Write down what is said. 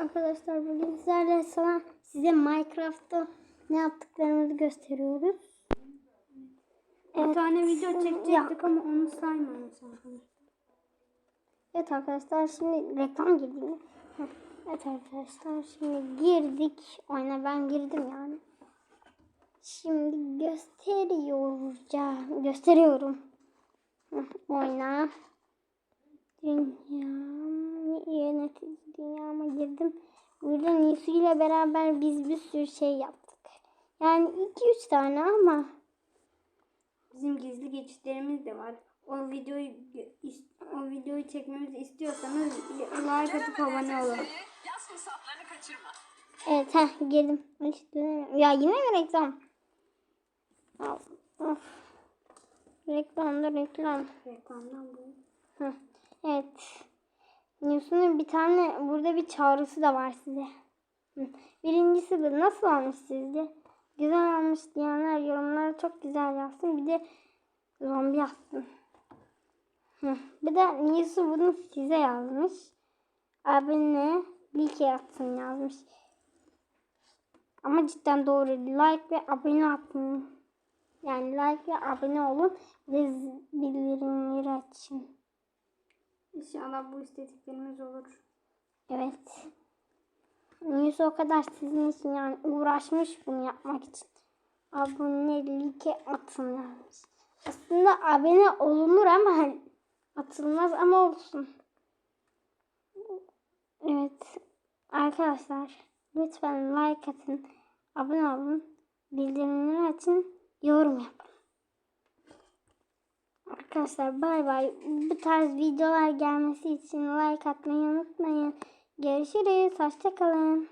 Arkadaşlar bugün sizlerle sana size Minecraft'ta ne yaptıklarımızı gösteriyoruz. Bir tane video çekecektik ama onu arkadaşlar. Evet arkadaşlar şimdi reklam girdi. Evet arkadaşlar şimdi girdik. Oyuna ben girdim yani. Şimdi gösteriyorum. Gösteriyorum. Oyna. Dünya Burada Nisu ile beraber biz bir sürü şey yaptık. Yani 2-3 tane ama Bizim gizli geçitlerimiz de var. O videoyu o videoyu çekmemizi istiyorsanız like atıp abone olun. Evet heh, girdim. Dönemiyorum. Ya yine mi reklam? Of, of. Reklam da reklam. Reklamdan bu. Heh, Evet. News'un bir tane burada bir çağrısı da var size. Birincisi bu. Nasıl olmuş sizce? Güzel olmuş diyenler yorumlara çok güzel yazsın. Bir de zombi yazsın. Bir de News'u bunu size yazmış. Abone like atsın yazmış. Ama cidden doğru. Like ve abone atın. Yani like ve abone olun. Ve bildirimleri açın. İnşallah bu istediklerimiz olur. Evet. Neyse o kadar sizin için yani uğraşmış bunu yapmak için. Abonelike atın yazmış. Aslında abone olunur ama atılmaz ama olsun. Evet. Arkadaşlar lütfen like atın. Abone olun. Bildirimleri açın. Yorum yapın. Arkadaşlar bay bay. Bu tarz videolar gelmesi için like atmayı unutmayın. Görüşürüz. Hoşçakalın.